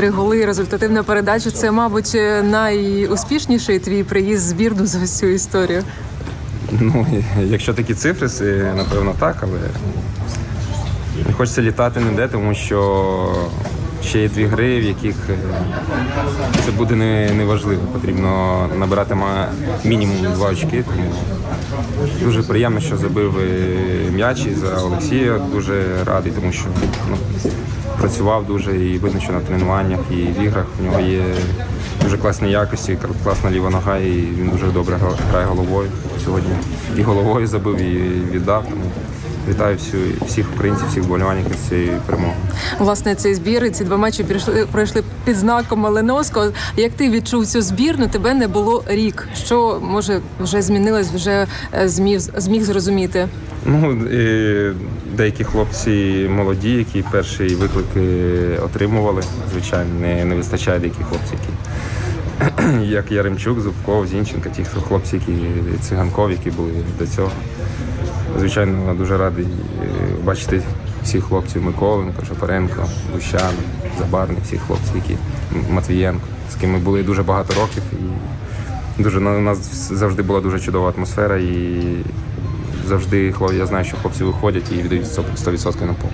три голи, результативна передача. Це, мабуть, найуспішніший твій приїзд в збірну за всю історію. Ну, якщо такі цифри, напевно, так, але не хочеться літати ніде, тому що ще є дві гри, в яких е, це буде не, не. Потрібно набирати мінімум два очки. Тому дуже приємно, що забив е, м'яч і за Олексія. Дуже радий, тому що ну, працював дуже і видно, що на тренуваннях і в іграх в нього є дуже класні якості, класна ліва нога, і він дуже добре грає головою. Сьогодні і головою забив, і віддав. Тому вітаю всю, всіх українців, всіх вболівальників з цією перемогою. Власне, цей збір і ці два матчі прийшли пройшли під знаком Малиновського. Як ти відчув цю збірну, тебе не було рік. Що може вже змінилось, вже е, зміг зміг зрозуміти? Ну, і деякі хлопці молоді, які перші виклики отримували. Звичайно, не, не вистачає деяких хлопців, які як Яремчук, Зубков, Зінченко, ті хлопці, які циганков, які були до цього. Звичайно, дуже радий е, бачити всіх хлопців Миколенко, Шапаренко, Гущан, Забарний, всіх хлопців, які Матвієнко, з ким ми були дуже багато років. І дуже у нас завжди була дуже чудова атмосфера і завжди я знаю, що хлопці виходять і віддають 100% на пол.